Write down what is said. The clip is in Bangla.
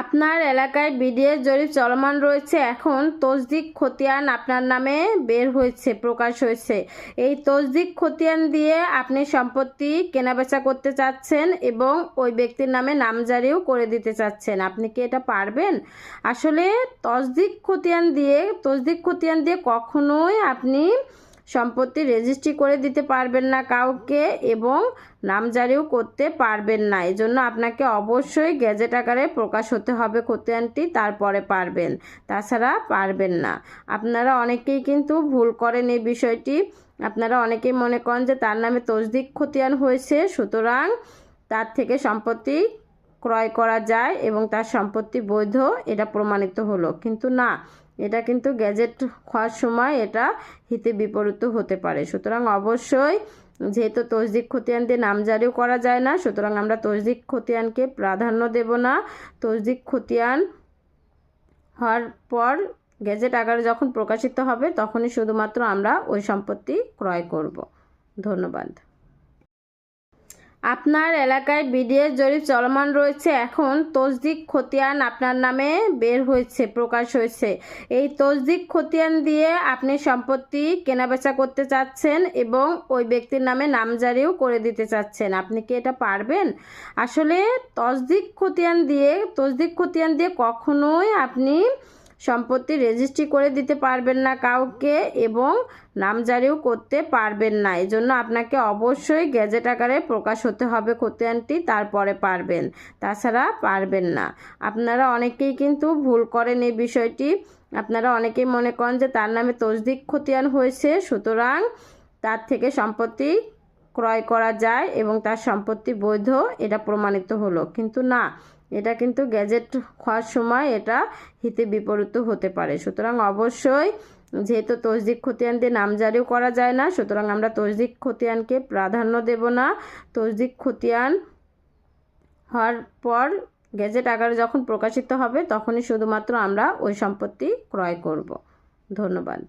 আপনার এলাকায় বিডিএস জরিপ চলমান রয়েছে। এখন তসদিক খতিয়ান আপনার নামে বের হয়েছে, প্রকাশ হয়েছে। এই তসদিক খতিয়ান দিয়ে আপনি সম্পত্তি কেনাবেচা করতে চাচ্ছেন এবং ওই ব্যক্তির নামে নামজারিও করে দিতে চাচ্ছেন। আপনি কি এটা পারবেন? আসলে তসদিক খতিয়ান দিয়ে, তসদিক খতিয়ান দিয়ে কখনোই আপনি সম্পত্তি রেজিস্ট্রি করে দিতে পারবেন না কাউকে এবং নামজারিও করতে পারবেন না। এই জন্য আপনাকে অবশ্যই গ্যাজেট আকারে প্রকাশ হতে হবে খতিয়ানটি, তারপরে পারবেন, তাছাড়া পারবেন না। আপনারা অনেকেই কিন্তু ভুল করেন এই বিষয়টি। আপনারা অনেকেই মনে করেন যে তার নামে তসদিক খতিয়ান হয়েছে, সুতরাং তার থেকে সম্পত্তি ক্রয় করা যায় এবং তার সম্পত্তি বৈধ, এটা প্রমাণিত হলো। কিন্তু না, এটা কিন্তু গ্যাজেট হওয়ার সময় এটা হিতে বিপরীত হতে পারে। সুতরাং অবশ্যই যেহেতু তসদিক খতিয়ান দিয়ে নামজারিও করা যায় না, সুতরাং আমরা তসদিক খতিয়ানকে প্রাধান্য দেব না। তসদিক খতিয়ান হওয়ার পর গ্যাজেট আকারে যখন প্রকাশিত হবে, তখনই শুধুমাত্র আমরা ওই সম্পত্তি ক্রয় করব। ধন্যবাদ। আপনার এলাকায় বিডিএস জরিপ চলমান রয়েছে। এখন তসদিক খতিয়ান আপনার নামে বের হয়েছে, প্রকাশ হয়েছে। এই তসদিক খতিয়ান দিয়ে আপনি সম্পত্তি কেনাবেচা করতে চাচ্ছেন এবং ওই ব্যক্তির নামে নামজারিও করে দিতে চাচ্ছেন। আপনি কি এটা পারবেন? আসলে তসদিক খতিয়ান দিয়ে, তসদিক খতিয়ান দিয়ে কখনোই আপনি সম্পত্তি রেজিস্ট্রি করে দিতে পারবেন না কাউকে এবং নামজারিও করতে পারবেন না। এই জন্য আপনাকে অবশ্যই গ্যাজেট আকারে প্রকাশ হতে হবে খতিয়ানটি, তারপরে পারবেন, তাছাড়া পারবেন না। আপনারা অনেকেই কিন্তু ভুল করেন এই বিষয়টি। আপনারা অনেকেই মনে করেন যে তার নামে তসদিক খতিয়ান হয়েছে, সুতরাং তার থেকে সম্পত্তি ক্রয় করা যায় এবং তার সম্পত্তি বৈধ, এটা প্রমাণিত হলো। কিন্তু না, এটা কিন্তু গ্যাজেট হওয়ার সময় এটা হিতে বিপরীত হতে পারে। সুতরাং অবশ্যই যেহেতু তসদিক খতিয়ান দিয়ে নামজারিও করা যায় না, সুতরাং আমরা তসদিক খতিয়ানকে প্রাধান্য দেব না। তসদিক খতিয়ান হওয়ার পর গ্যাজেট আকারে যখন প্রকাশিত হবে, তখনই শুধুমাত্র আমরা ওই সম্পত্তি ক্রয় করব। ধন্যবাদ।